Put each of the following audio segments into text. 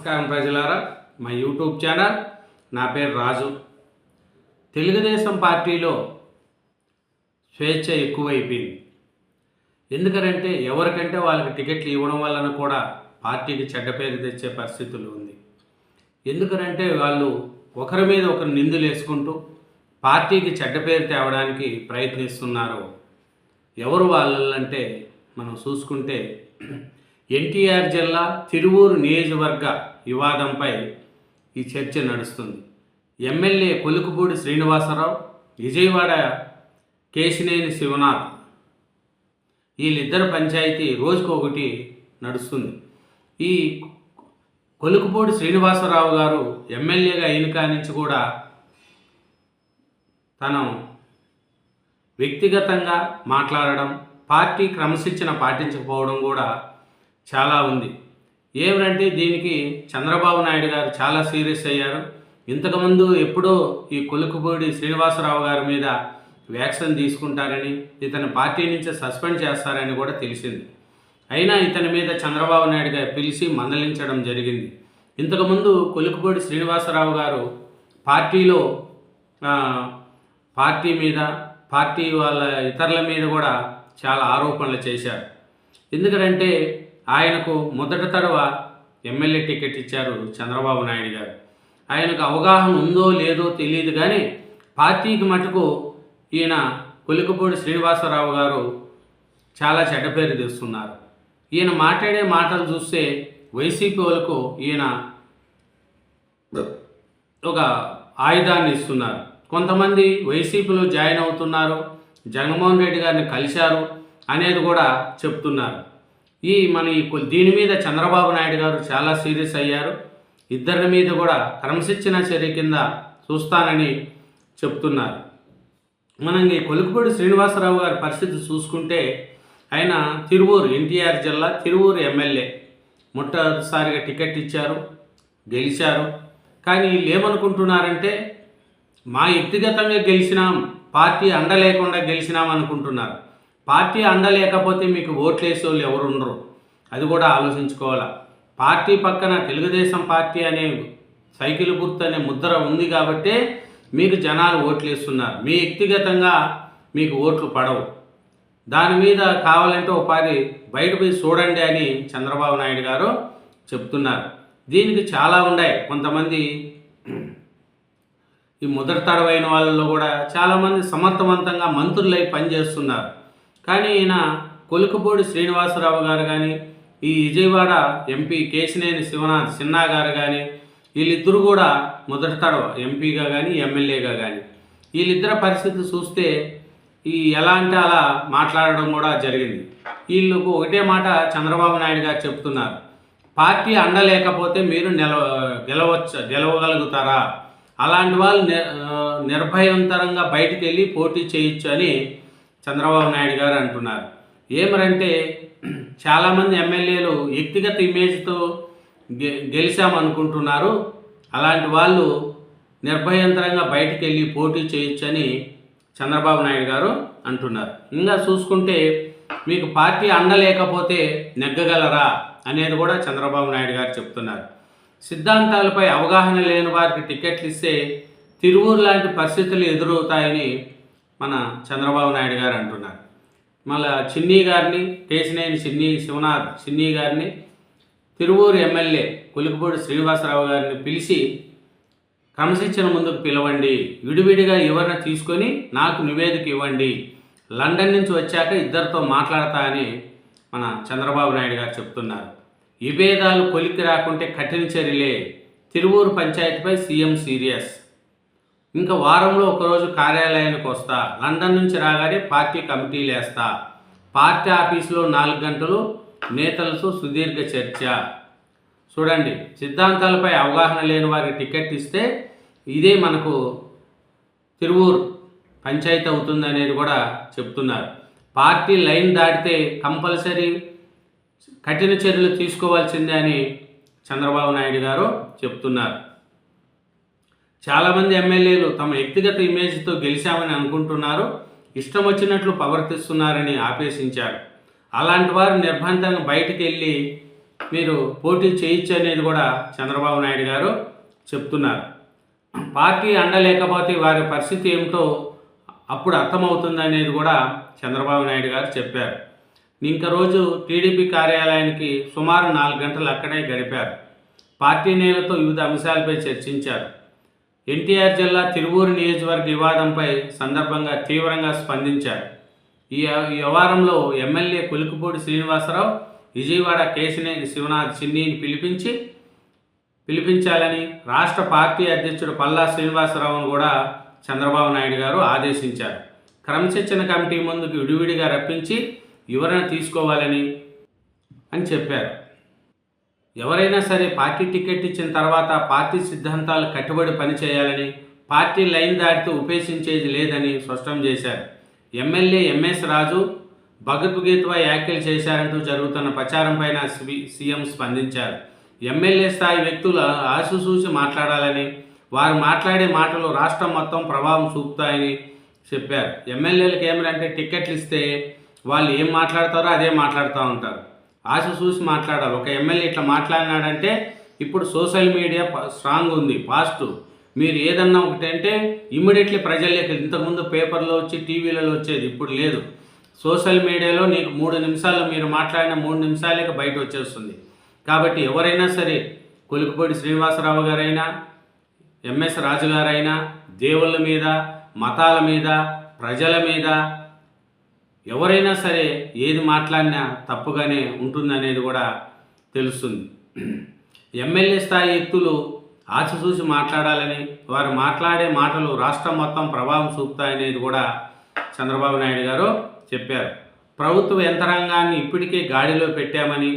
నమస్కారం ప్రజలారా మా యూట్యూబ్ ఛానల్ నా పేరు రాజు. తెలుగుదేశం పార్టీలో స్వేచ్ఛ ఎక్కువైపోయింది. ఎందుకంటే ఎవరికంటే వాళ్ళకి టికెట్లు ఇవ్వడం వలన కూడా పార్టీకి చెడ్డ పేరు తెచ్చే పరిస్థితులు ఉంది. ఎందుకనంటే వాళ్ళు ఒకరి మీద ఒకరు నిందులు వేసుకుంటూ పార్టీకి చెడ్డ పేరు తేవడానికి ప్రయత్నిస్తున్నారు. ఎవరు వాళ్ళంటే మనం చూసుకుంటే ఎన్టీఆర్ జిల్లా తిరువూరు నియోజకవర్గ వివాదంపై ఈ చర్చ నడుస్తుంది. ఎమ్మెల్యే కొలుకుపూడి శ్రీనివాసరావు విజయవాడ కేశినేని శివనాథ్ వీళ్ళిద్దరు పంచాయతీ రోజుకు ఒకటి నడుస్తుంది. ఈ కొలుకుపూడి శ్రీనివాసరావు గారు ఎమ్మెల్యేగా అయిన కానించి కూడా తను వ్యక్తిగతంగా మాట్లాడడం పార్టీ క్రమశిక్షణ పాటించకపోవడం కూడా చాలా ఉంది. ఏమిటంటే దీనికి చంద్రబాబు నాయుడు గారు చాలా సీరియస్ అయ్యారు. ఇంతకుముందు ఎప్పుడో ఈ కొలుకుపూడి శ్రీనివాసరావు గారి మీద వ్యాక్సిన్ తీసుకుంటారని ఇతని పార్టీ నుంచి సస్పెండ్ చేస్తారని కూడా తెలిసింది. అయినా ఇతని మీద చంద్రబాబు నాయుడు గారు పిలిచి మందలించడం జరిగింది. ఇంతకుముందు కొలుకుపూడి శ్రీనివాసరావు గారు పార్టీలో పార్టీ మీద పార్టీ వాళ్ళ ఇతరుల మీద కూడా చాలా ఆరోపణలు చేశారు. ఎందుకంటే ఆయనకు మొదటి తడవ ఎమ్మెల్యే టికెట్ ఇచ్చారు చంద్రబాబు నాయుడు గారు. ఆయనకు అవగాహన ఉందో లేదో తెలియదు కానీ పార్టీకి మటుకు ఈయన కొలికపూడి శ్రీనివాసరావు గారు చాలా చెడ్డ పేరు తెస్తున్నారు. ఈయన మాట్లాడే మాటలు చూస్తే వైసీపీ వాళ్ళకు ఈయన ఒక ఆయుధాన్ని ఇస్తున్నారు. కొంతమంది వైసీపీలో జాయిన్ అవుతున్నారు జగన్మోహన్ రెడ్డి గారిని కలిశారు అనేది కూడా చెప్తున్నారు. ఈ మన ఈ దీని మీద చంద్రబాబు నాయుడు గారు చాలా సీరియస్ అయ్యారు. ఇద్దరి మీద కూడా క్రమశిక్షణ చర్య కింద చూస్తానని చెప్తున్నారు. మనం ఈ కొలుకుపూడి శ్రీనివాసరావు గారి పరిస్థితి చూసుకుంటే ఆయన తిరువూరు ఎన్టీఆర్ జిల్లా తిరువూరు ఎమ్మెల్యే. మొట్టసారిగా టికెట్ ఇచ్చారు గెలిచారు. కానీ వీళ్ళు ఏమనుకుంటున్నారంటే మా వ్యక్తిగతంగా గెలిచినాం పార్టీ అండ లేకుండా గెలిచినాం అనుకుంటున్నారు. పార్టీ అండలేకపోతే మీకు ఓట్లు వేసే వాళ్ళు ఎవరు ఉండరు అది కూడా ఆలోచించుకోవాలి. పార్టీ పక్కన తెలుగుదేశం పార్టీ అనే సైకిల్ గుర్తు అనే ముద్ర ఉంది కాబట్టే మీకు జనాలు ఓట్లు వేస్తున్నారు మీ వ్యక్తిగతంగా మీకు ఓట్లు పడవు. దాని మీద కావాలంటే ఒక పారి బయట పోయి చూడండి అని చంద్రబాబు నాయుడు గారు చెప్తున్నారు. దీనికి చాలా ఉన్నాయి. కొంతమంది ఈ ముద్ర తడవైన వాళ్ళలో కూడా చాలామంది సమర్థవంతంగా మంత్రులై పనిచేస్తున్నారు. కానీ ఈయన కొలుకుపూడి శ్రీనివాసరావు గారు కానీ ఈ విజయవాడ ఎంపీ కేశినేని శివనాథ్ సిన్హా గారు కానీ వీళ్ళిద్దరూ కూడా మొదటి తడవ ఎంపీగా కానీ ఎమ్మెల్యేగా కానీ వీళ్ళిద్దరి పరిస్థితి చూస్తే ఈ ఎలా అంటే అలా మాట్లాడడం కూడా జరిగింది. వీళ్ళకు ఒకటే మాట చంద్రబాబు నాయుడు గారు చెప్తున్నారు. పార్టీ అండ లేకపోతే మీరు నిల గెలవచ్చు గెలవగలుగుతారా? అలాంటి వాళ్ళు ని- నిర్భయంతరంగా బయటికి వెళ్ళి పోటీ చేయొచ్చు అని చంద్రబాబు నాయుడు గారు అంటున్నారు. ఏమరంటే చాలామంది ఎమ్మెల్యేలు వ్యక్తిగత ఇమేజ్తో గె గెలిచామనుకుంటున్నారు. అలాంటి వాళ్ళు నిర్భయంతరంగా బయటికి వెళ్ళి పోటీ చేయొచ్చని చంద్రబాబు నాయుడు గారు అంటున్నారు. ఇంకా చూసుకుంటే మీకు పార్టీ అండలేకపోతే నెగ్గగలరా అనేది కూడా చంద్రబాబు నాయుడు గారు చెప్తున్నారు. సిద్ధాంతాలపై అవగాహన లేని వారికి టికెట్లు ఇస్తే తిరువూరు లాంటి పరిస్థితులు ఎదురవుతాయని మన చంద్రబాబు నాయుడు గారు అంటున్నారు. మళ్ళా చిన్ని గారిని కేసినేని చిన్ని శివనాథ్ చిన్ని గారిని తిరువూరు ఎమ్మెల్యే కొలికపూడి శ్రీనివాసరావు గారిని పిలిచి క్రమశిక్షణ ముందుకు పిలవండి. విడివిడిగా ఎవరిని తీసుకొని నాకు నివేదిక ఇవ్వండి. లండన్ నుంచి వచ్చాక ఇద్దరితో మాట్లాడతా అని మన చంద్రబాబు నాయుడు గారు చెప్తున్నారు. విభేదాలు కొలిక్కి రాకుంటే కఠిన చర్యలే. తిరువూరు పంచాయతీపై సీఎం సీరియస్. ఇంకా వారంలో ఒకరోజు కార్యాలయానికి వస్తా. లండన్ నుంచి రాగానే పార్టీ కమిటీలు వేస్తా. పార్టీ ఆఫీసులో నాలుగు గంటలు నేతలతో సుదీర్ఘ చర్చ. చూడండి సిద్ధాంతాలపై అవగాహన లేని వారికి టికెట్ ఇస్తే ఇదే మనకు తిరువూరు పంచాయతీ అవుతుంది అనేది కూడా చెప్తున్నారు. పార్టీ లైన్ దాటితే కంపల్సరీ కఠిన చర్యలు తీసుకోవాల్సిందే అని చంద్రబాబు నాయుడు గారు చెప్తున్నారు. చాలామంది ఎమ్మెల్యేలు తమ వ్యక్తిగత ఇమేజ్తో గెలిచామని అనుకుంటున్నారు ఇష్టం వచ్చినట్లు ప్రవర్తిస్తున్నారని ఆపేసించారు. అలాంటి వారు నిర్బంధంగా బయటికి వెళ్ళి మీరు పోటీ చేయొచ్చు అనేది కూడా చంద్రబాబు నాయుడు గారు చెప్తున్నారు. పార్టీ అండలేకపోతే వారి పరిస్థితి ఏమిటో అప్పుడు అర్థమవుతుంది అనేది కూడా చంద్రబాబు నాయుడు గారు చెప్పారు. ఇంక రోజు టీడీపీ కార్యాలయానికి సుమారు నాలుగు గంటలు అక్కడే గడిపారు. పార్టీ నేలతో వివిధ అంశాలపై చర్చించారు. ఎన్టీఆర్ జిల్లా తిరువూరు నియోజకవర్గ వివాదంపై సందర్భంగా తీవ్రంగా స్పందించారు. ఈ వ్యవహారంలో ఎమ్మెల్యే కొలుకుపూడి శ్రీనివాసరావు విజయవాడ కేశినేని శివనాథ్ చిన్నీని పిలిపించి పిలిపించాలని రాష్ట్ర పార్టీ అధ్యక్షుడు పల్లా శ్రీనివాసరావును కూడా చంద్రబాబు నాయుడు గారు ఆదేశించారు. క్రమశిక్షణ కమిటీ ముందుకు విడివిడిగా రప్పించి వివరణ తీసుకోవాలని అని చెప్పారు. ఎవరైనా సరే పార్టీ టికెట్ ఇచ్చిన తర్వాత పార్టీ సిద్ధాంతాలు కట్టుబడి పనిచేయాలని పార్టీ లైన్ దాటితే ఉపేక్షించేది లేదని స్పష్టం చేశారు. ఎమ్మెల్యే ఎంఎస్ రాజు భగవద్గీతపై వ్యాఖ్యలు చేశారంటూ జరుగుతున్న ప్రచారంపైన సి- సీఎం స్పందించారు. ఎమ్మెల్యే స్థాయి వ్యక్తులు ఆశుసూచి మాట్లాడాలని వారు మాట్లాడే మాటలు రాష్ట్రం మొత్తం ప్రభావం చూపుతాయని చెప్పారు. ఎమ్మెల్యేలకు ఏమిటంటే టికెట్లు ఇస్తే వాళ్ళు ఏం మాట్లాడతారో అదే మాట్లాడుతూ ఉంటారు. ఆశ చూసి మాట్లాడాలి. ఒక ఎమ్మెల్యే ఇట్లా మాట్లాడినాడంటే ఇప్పుడు సోషల్ మీడియా స్ట్రాంగ్ ఉంది ఫాస్ట్. మీరు ఏదన్నా ఒకటి అంటే ఇమ్మీడియట్లీ ప్రజల్లోకి ఇంతకుముందు పేపర్లో వచ్చి టీవీలలో వచ్చేది ఇప్పుడు లేదు. సోషల్ మీడియాలో నీకు మూడు నిమిషాలు మీరు మాట్లాడిన మూడు నిమిషాలకి బయట వచ్చేస్తుంది. కాబట్టి ఎవరైనా సరే కొలికిపూడి శ్రీనివాసరావు గారైనా ఎంఎస్ రాజు గారైనా దేవుళ్ళ మీద మతాల మీద ప్రజల మీద ఎవరైనా సరే ఏది మాట్లాడినా తప్పుగానే ఉంటుందనేది కూడా తెలుస్తుంది. ఎమ్మెల్యే స్థాయి వ్యక్తులు ఆచిచూసి మాట్లాడాలని వారు మాట్లాడే మాటలు రాష్ట్రం మొత్తం ప్రభావం చూపుతాయనేది కూడా చంద్రబాబు నాయుడు గారు చెప్పారు. ప్రభుత్వ యంత్రాంగాన్ని ఇప్పటికే గాడిలో పెట్టామని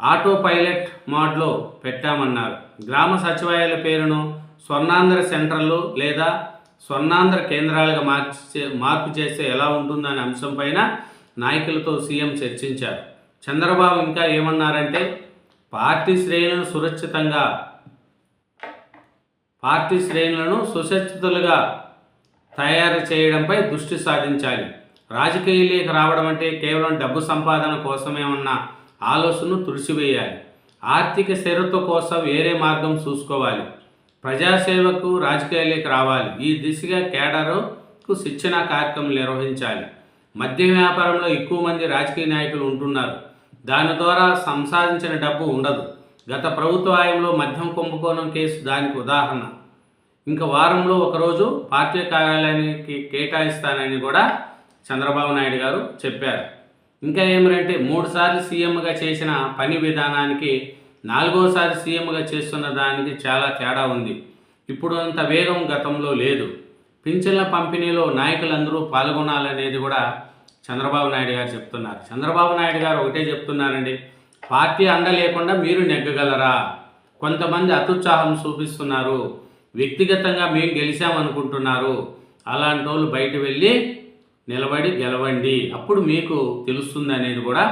ఆటో పైలట్ మోడ్లో పెట్టామన్నారు. గ్రామ సచివాలయాల పేరును స్వర్ణాంధ్ర సెంటర్లు లేదా స్వర్ణాంధ్ర కేంద్రాలుగా మార్చే మార్పు చేస్తే ఎలా ఉంటుందనే అంశంపైన నాయకులతో సీఎం చర్చించారు. చంద్రబాబు ఇంకా ఏమన్నారంటే పార్టీ శ్రేణులను సురక్షితంగా పార్టీ శ్రేణులను సురక్షితులుగా తయారు చేయడంపై దృష్టి సాధించాలి. రాజకీయాలకు రావడం అంటే కేవలం డబ్బు సంపాదన కోసమే ఉన్న ఆలోచనను తుడిచివేయాలి. ఆర్థిక స్థిరత్వ కోసం వేరే మార్గం చూసుకోవాలి. ప్రజాసేవకు రాజకీయాలకు రావాలి. ఈ దిశగా కేడర్కు శిక్షణ కార్యక్రమం నిర్వహించాలి. మద్య వ్యాపారంలో ఎక్కువ మంది రాజకీయ నాయకులు ఉంటున్నారు. దాని ద్వారా సంపాదించిన డబ్బు ఉండదు. గత ప్రభుత్వ హయాంలో మద్యం కుంభకోణం కేసు దానికి ఉదాహరణ. ఇంకా వారంలో ఒకరోజు పార్టీ కార్యాలయానికి కేటాయిస్తానని కూడా చంద్రబాబు నాయుడు గారు చెప్పారు. ఇంకా ఏమిటంటే మూడుసార్లు సీఎంగా చేసిన పని విధానానికి నాలుగోసారి సీఎంగా చేస్తున్న దానికి చాలా తేడా ఉంది. ఇప్పుడు అంత వేగం గతంలో లేదు. పింఛన్ల పంపిణీలో నాయకులందరూ పాల్గొనాలనేది కూడా చంద్రబాబు నాయుడు గారు చెప్తున్నారు. చంద్రబాబు నాయుడు గారు ఒకటే చెప్తున్నారండి పార్టీ అండ లేకుండా మీరు నెగ్గగలరా? కొంతమంది అత్యుత్సాహం చూపిస్తున్నారు వ్యక్తిగతంగా మేము గెలిచామనుకుంటున్నారు. అలాంటి వాళ్ళు బయట వెళ్ళి నిలబడి గెలవండి. అప్పుడు మీకు తెలుస్తుంది అనేది కూడా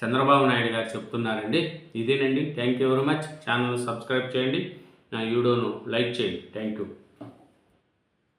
చంద్రబాబు నాయుడు గారు చెప్తున్నారండి. ఇదేనండి. Thank you very much channel subscribe చేయండి. నా వీడియోను లైక్ చేయండి. Thank you